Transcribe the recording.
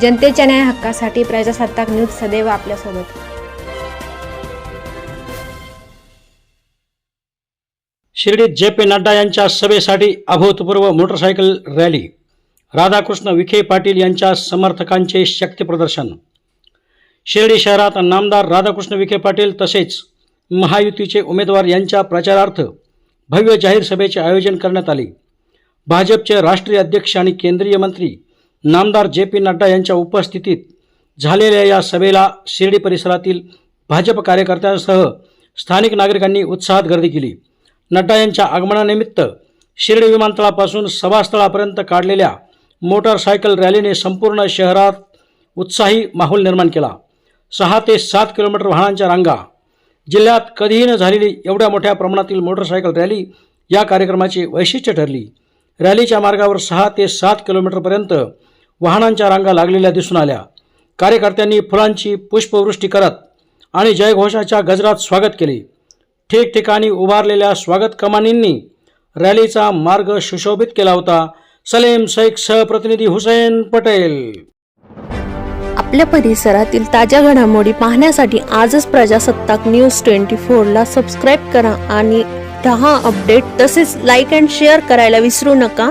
जनतेच्या न्याय हक्कासाठी प्रजासत्ताक न्यूज सदैव आपल्यासोबत. शिर्डीत जे पी नड्डा यांच्या सभेसाठी अभूतपूर्व मोटरसायकल रॅली. राधाकृष्ण विखे पाटील यांच्या समर्थकांचे शक्तीप्रदर्शन शिर्डी शहरात नामदार राधाकृष्ण विखे पाटील तसेच महायुतीचे उमेदवार यांच्या प्रचारार्थ भव्य जाहीर सभेचे आयोजन करण्यात आले. भाजपचे राष्ट्रीय अध्यक्ष आणि केंद्रीय मंत्री नामदार जे पी नड्डा यांच्या उपस्थितीत झालेल्या या सभेला शिर्डी परिसरातील भाजप कार्यकर्त्यांसह स्थानिक नागरिकांनी उत्साहात गर्दी केली. नड्डा यांच्या आगमनानिमित्त शिर्डी विमानतळापासून सभास्थळापर्यंत काढलेल्या मोटारसायकल रॅलीने संपूर्ण शहरात उत्साही माहोल निर्माण केला. सहा ते सात किलोमीटर वाहनांच्या रांगा जिल्ह्यात कधीही न झालेली एवढ्या मोठ्या प्रमाणातील मोटरसायकल रॅली या कार्यक्रमाची वैशिष्ट्य ठरली. रॅलीच्या मार्गावर सहा ते सात किलोमीटरपर्यंत वाहनांच्या रांगा लागलेल्या दिसून आल्या. कार्यकर्त्यांनी फुलांची पुष्पवृष्टी करत आणि जयघोषाच्या गजरात स्वागत केले. ठिकठिकाणी उभारलेल्या स्वागत कमानींनी रॅलीचा मार्ग सुशोभित केला होता. सलेम शेख सहप्रतिनिधी हुसेन पटेल. आपल्या परिसरातील ताज्या घडामोडी पाहण्यासाठी आजच प्रजासत्ताक न्यूज ट्वेंटी फोरला सबस्क्राईब करा आणि दहा अपडेट तसेच लाईक अँड शेअर करायला विसरू नका.